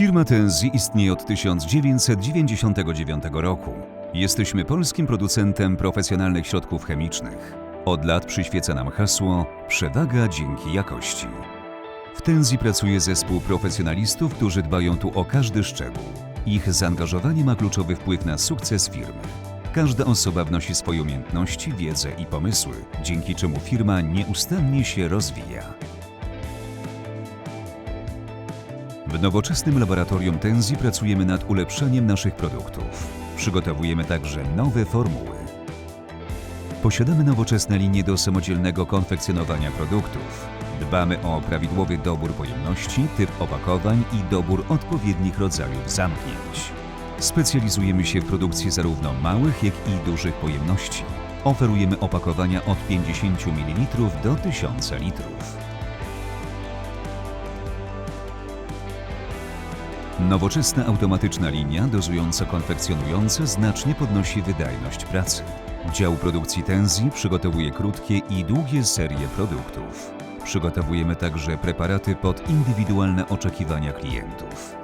Firma Tenzi istnieje od 1999 roku. Jesteśmy polskim producentem profesjonalnych środków chemicznych. Od lat przyświeca nam hasło Przewaga dzięki jakości. W Tenzi pracuje zespół profesjonalistów, którzy dbają tu o każdy szczegół. Ich zaangażowanie ma kluczowy wpływ na sukces firmy. Każda osoba wnosi swoje umiejętności, wiedzę i pomysły, dzięki czemu firma nieustannie się rozwija. W nowoczesnym laboratorium Tenzi pracujemy nad ulepszaniem naszych produktów. Przygotowujemy także nowe formuły. Posiadamy nowoczesne linie do samodzielnego konfekcjonowania produktów. Dbamy o prawidłowy dobór pojemności, typ opakowań i dobór odpowiednich rodzajów zamknięć. Specjalizujemy się w produkcji zarówno małych, jak i dużych pojemności. Oferujemy opakowania od 50 ml do 1000 litrów. Nowoczesna automatyczna linia dozująco-konfekcjonująca znacznie podnosi wydajność pracy. Dział produkcji Tenzi przygotowuje krótkie i długie serie produktów. Przygotowujemy także preparaty pod indywidualne oczekiwania klientów.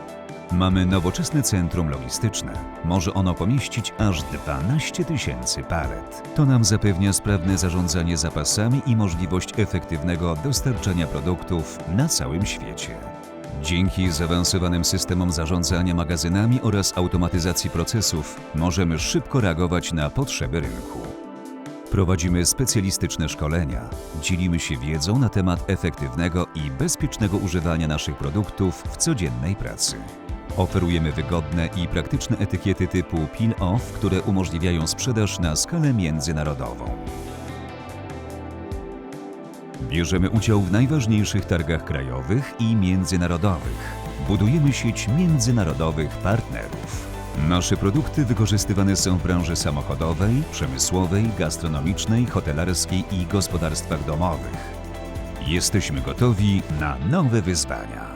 Mamy nowoczesne centrum logistyczne. Może ono pomieścić aż 12 tysięcy palet. To nam zapewnia sprawne zarządzanie zapasami i możliwość efektywnego dostarczania produktów na całym świecie. Dzięki zaawansowanym systemom zarządzania magazynami oraz automatyzacji procesów możemy szybko reagować na potrzeby rynku. Prowadzimy specjalistyczne szkolenia, dzielimy się wiedzą na temat efektywnego i bezpiecznego używania naszych produktów w codziennej pracy. Oferujemy wygodne i praktyczne etykiety typu pin-off, które umożliwiają sprzedaż na skalę międzynarodową. Bierzemy udział w najważniejszych targach krajowych i międzynarodowych. Budujemy sieć międzynarodowych partnerów. Nasze produkty wykorzystywane są w branży samochodowej, przemysłowej, gastronomicznej, hotelarskiej i gospodarstwach domowych. Jesteśmy gotowi na nowe wyzwania.